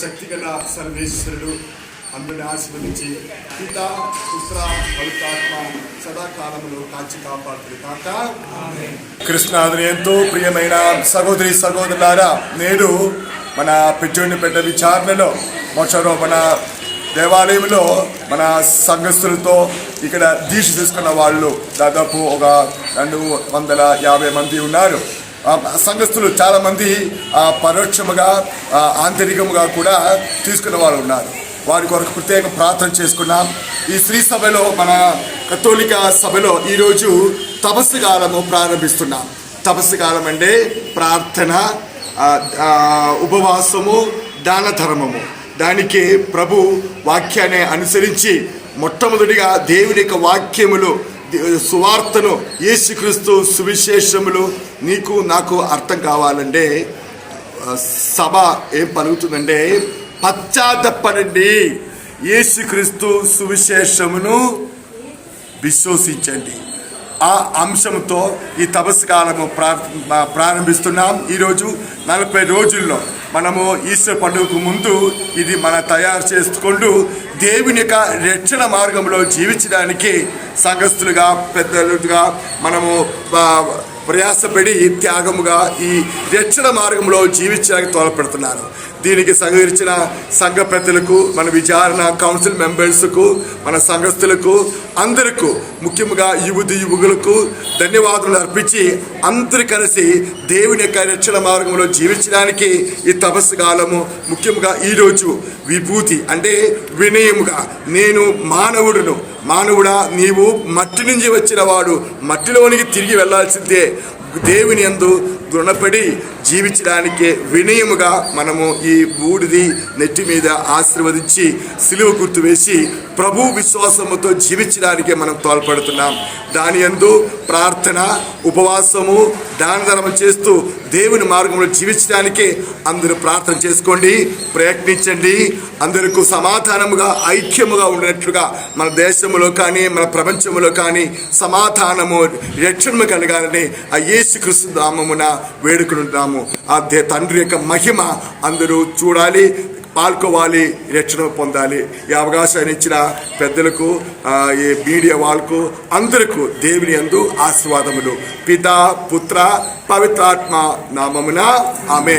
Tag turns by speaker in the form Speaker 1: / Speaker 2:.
Speaker 1: సర్వశక్తి గల సర్వేశ్వరుడు అందరిని ఆశీర్వదించి పిత పుత్ర పవిత్రాత్మ సదాకాలములో కాచి కాపాడుతుంది. కాక కృష్ణాదుని ఎంతో ప్రియమైన సహోదరి సహోదరులారా నేడు మన పెద్ద విచారణలో మొదటి మన దేవాలయంలో మన సంఘస్థులతో ఇక్కడ దీక్ష తీసుకున్న వాళ్ళు దాదాపు ఒక రెండు వందల యాభై మంది ఉన్నారు. సంఘస్థులు చాలా మంది పరోక్షముగా ఆంతరికముగా కూడా తీసుకున్న వాళ్ళు ఉన్నారు. వారి కొరకు ప్రత్యేక ప్రార్థన చేసుకున్నాం. ఈ శ్రీ సభలో మన కథోలిక సభలో ఈరోజు తపస్సు కాలము ప్రారంభిస్తున్నాం. తపస్సు కాలం అంటే ప్రార్థన ఉపవాసము దాన ధర్మము. దానికి ప్రభు వాక్యాన్ని అనుసరించి మొట్టమొదటిగా దేవుని యొక్క వాక్యములు సువార్తను యేసుక్రీస్తు సువిశేషములు నీకు నాకు అర్థం కావాలంటే సభ ఏం పలుకుతుందంటే పశ్చాత్తపడండి. యేసుక్రీస్తు సువిశేషమును విశ్వసించండి. ఆ అంశంతో ఈ తపస్సు కాలము ప్రా- ప్రారంభిస్తున్నాం. ఈరోజు నలభై రోజుల్లో మనము ఈశ్వర పండుగకు ముందు ఇది మన తయారు చేసుకుంటూ దేవుని యొక్క రక్షణ మార్గంలో జీవించడానికి సంఘస్థులుగా పెద్దలుగా మనము ప్రయాసపడి ఈ త్యాగముగా ఈ రక్షణ మార్గంలో జీవించడానికి తోడ్పడుతున్నారు. దీనికి సహకరించిన సంఘ పెద్దలకు మన విచారణ కౌన్సిల్ మెంబర్స్కు మన సంఘస్థులకు అందరకు ముఖ్యంగా యువతి యువకులకు ధన్యవాదాలు అర్పించి అందరు కలిసి దేవుని యొక్క రక్షణ మార్గంలో జీవించడానికి ఈ తపస్సు కాలము ముఖ్యంగా ఈరోజు విభూతి అంటే వినయముగా. నేను మానవుడును. మానవుడా నీవు మట్టి నుంచి వచ్చిన వాడు. మట్టిలోనికి తిరిగి వెళ్ళాల్సిందే. దేవుని యందు రుణపడి జీవించడానికి వినయముగా మనము ఈ బూడిది నెట్టి మీద ఆశీర్వదించి సిలువ గుర్తు వేసి ప్రభు విశ్వాసముతో జీవించడానికి మనం తోడ్పడుతున్నాం. దాని యందు ప్రార్థన ఉపవాసము దాన ధర్మం చేస్తూ దేవుని మార్గంలో జీవించడానికి అందరూ ప్రార్థన చేసుకోండి ప్రయత్నించండి. అందరికీ సమాధానముగా ఐక్యముగా ఉన్నట్లుగా మన దేశంలో కానీ మన ప్రపంచంలో కానీ సమాధానము రక్షణము కలగాలని ఆ యేసుక్రీస్తు నామమున వేడుకుంటున్నాము ఆ దే- తండ్రి యొక్క మహిమ అందరూ చూడాలి పాల్గొవాలి రక్షణ పొందాలి. ఈ అవకాశాన్ని ఇచ్చిన పెద్దలకు ఈ మీడియా వాళ్ళకు అందరికీ దేవుని యందు ఆశీర్వాదములు. పిత పుత్ర పవిత్రాత్మ నామమున ఆమె